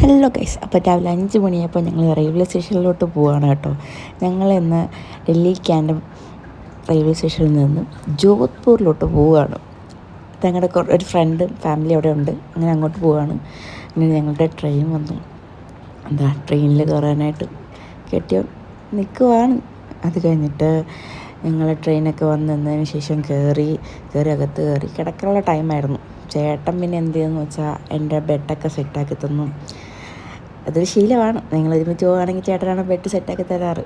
Hello guys അപ്പോൾ രാവിലെ അഞ്ച് മണിയായപ്പോൾ ഞങ്ങൾ റെയിൽവേ സ്റ്റേഷനിലോട്ട് പോവുകയാണ് കേട്ടോ. ഞങ്ങൾ ഇന്ന് ഡൽഹി ക്യാൻഡം റെയിൽവേ സ്റ്റേഷനിൽ നിന്ന് ജോധ്പൂരിലോട്ട് പോവുകയാണ് ഞങ്ങളുടെ ഒരു ഫ്രണ്ട് ഫാമിലി അവിടെ ഉണ്ട്. അങ്ങനെ അങ്ങോട്ട് പോവുകയാണ് അങ്ങനെ ഞങ്ങളുടെ ട്രെയിൻ വന്നു. എന്താ ട്രെയിനിൽ കയറാനായിട്ട് കെട്ടിയോ നിൽക്കുവാണ് അത് കഴിഞ്ഞിട്ട് ഞങ്ങൾ ട്രെയിനൊക്കെ വന്ന് നിന്നതിന് ശേഷം കയറി കയറി അകത്ത് കയറി കിടക്കാനുള്ള ടൈമായിരുന്നു ചേട്ടൻ പിന്നെ എന്ത് ചെയ്തെന്ന് വെച്ചാൽ എന്റെ ബെഡൊക്കെ സെറ്റാക്കി തന്നു. അതൊരു ശീലമാണ്. നിങ്ങൾ ഒരുമിച്ച് പോവുകയാണെങ്കിൽ ചേട്ടനാണ് ബെഡ് സെറ്റാക്കി തരാറ്.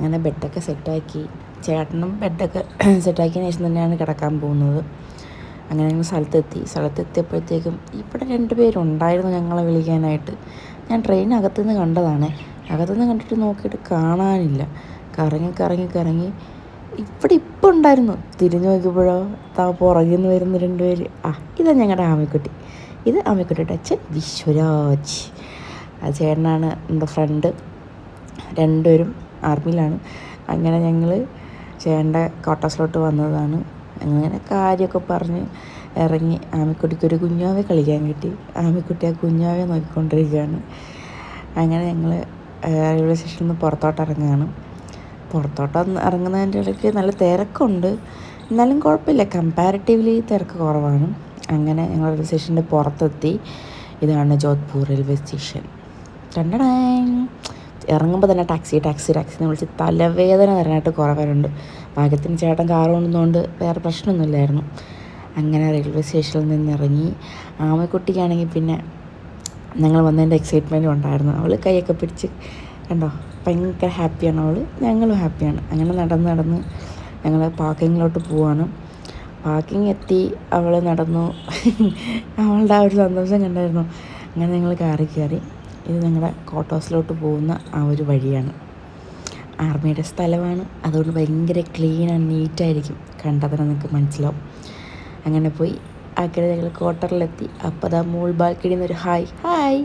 അങ്ങനെ ബെഡൊക്കെ സെറ്റാക്കി ചേട്ടനും ബെഡൊക്കെ സെറ്റാക്കിയതിന് ശേഷം തന്നെയാണ് കിടക്കാൻ പോകുന്നത്. അങ്ങനെ ഞങ്ങൾ സ്ഥലത്തെത്തി. സ്ഥലത്തെത്തിയപ്പോഴത്തേക്കും ഇവിടെ രണ്ട് പേരുണ്ടായിരുന്നു ഞങ്ങളെ വിളിക്കാനായിട്ട്. ഞാൻ ട്രെയിനകത്തുനിന്ന് കണ്ടതാണ്. അകത്തുനിന്ന് കണ്ടിട്ട് നോക്കിയിട്ട് കാണാനില്ല. കറങ്ങി കറങ്ങി കറങ്ങി. ഇവിടെ ഇപ്പം ഉണ്ടായിരുന്നു. തിരിഞ്ഞു നോക്കിയപ്പോഴോ താ പുറകിൽ നിന്ന് വരുന്ന രണ്ട് പേര്. ആ ഇതാ ഞങ്ങളുടെ ആമിക്കുട്ടി. ഇത് ആമിക്കുട്ടിയുടെ അച്ഛൻ വിശ്വരാജ്. ആ ചേട്ടനാണ് എന്റെ ഫ്രണ്ട് രണ്ടുപേരും ആർമിയിലാണ് അങ്ങനെ ഞങ്ങൾ ചേട്ടന്റെ ക്വാർട്ടേഴ്സിലോട്ട് വന്നതാണ്. അങ്ങനെ കാര്യമൊക്കെ പറഞ്ഞ് ഇറങ്ങി ആമിക്കുട്ടിക്ക് ഒരു കുഞ്ഞാവെ കളിക്കാൻ കിട്ടി. ആമിക്കുട്ടി ആ കുഞ്ഞാവെ നോക്കിക്കൊണ്ടിരിക്കുകയാണ്. അങ്ങനെ ഞങ്ങൾ റെയിൽവേ സ്റ്റേഷനിൽ നിന്ന് പുറത്തോട്ട് ഇറങ്ങുകയാണ്. പുറത്തോട്ട് ഇറങ്ങുന്നതിന്റെ ഇടയ്ക്ക് നല്ല തിരക്കുണ്ട്. എന്നാലും കുഴപ്പമില്ല. കമ്പാരിറ്റീവ്ലി തിരക്ക് കുറവാണ്. അങ്ങനെ ഞങ്ങൾ റെയിൽവേ സ്റ്റേഷന്റെ പുറത്തെത്തി. ഇതാണ് ജോധ്പൂർ റെയിൽവേ സ്റ്റേഷൻ. കണ്ടടാങ് ഇറങ്ങുമ്പോൾ തന്നെ ടാക്സി ടാക്സി ടാക്സി എന്ന് വിളിച്ച് തലവേദന തരാനായിട്ട് കുറേ പേരുണ്ട്. ഭാഗ്യത്തിന് ചേട്ടൻ കാർ കൊണ്ടുവന്നുകൊണ്ട് വേറെ പ്രശ്നമൊന്നുമില്ലായിരുന്നു. അങ്ങനെ റെയിൽവേ സ്റ്റേഷനിൽ നിന്ന് ഇറങ്ങി ആമക്കുട്ടിക്കാണെങ്കിൽ പിന്നെ ഞങ്ങൾ വന്നതിന്റെ എക്സൈറ്റ്മെന്റും ഉണ്ടായിരുന്നു. അവൾ കൈയൊക്കെ പിടിച്ച് കണ്ടോ ഭയങ്കര ഹാപ്പിയാണ് അവൾ ഞങ്ങളും ഹാപ്പിയാണ് അങ്ങനെ നടന്ന് നടന്ന് ഞങ്ങൾ പാർക്കിങ്ങിലോട്ട് പോവാണ്. പാർക്കിംഗ് എത്തി അവൾ നടന്നു. അവളുടെ ആ ഒരു സന്തോഷം കണ്ടായിരുന്നു. അങ്ങനെ ഞങ്ങൾ കാറി കയറി ഇത് ഞങ്ങളുടെ ക്വാർട്ടേഴ്സിലോട്ട് പോകുന്ന ആ ഒരു വഴിയാണ്. ആർമിയുടെ സ്ഥലമാണ്. അതുകൊണ്ട് ഭയങ്കര ക്ലീൻ ആൻഡ് നീറ്റായിരിക്കും കണ്ടാൽ തന്നെ നിങ്ങൾക്ക് മനസ്സിലാവും. അങ്ങനെ പോയി. ഞങ്ങൾ ക്വാർട്ടറിലെത്തി അപ്പോൾ അതാ മൂൾ ബാൽക്കണിയിൽ ഒരു ഹായ് ഹായ്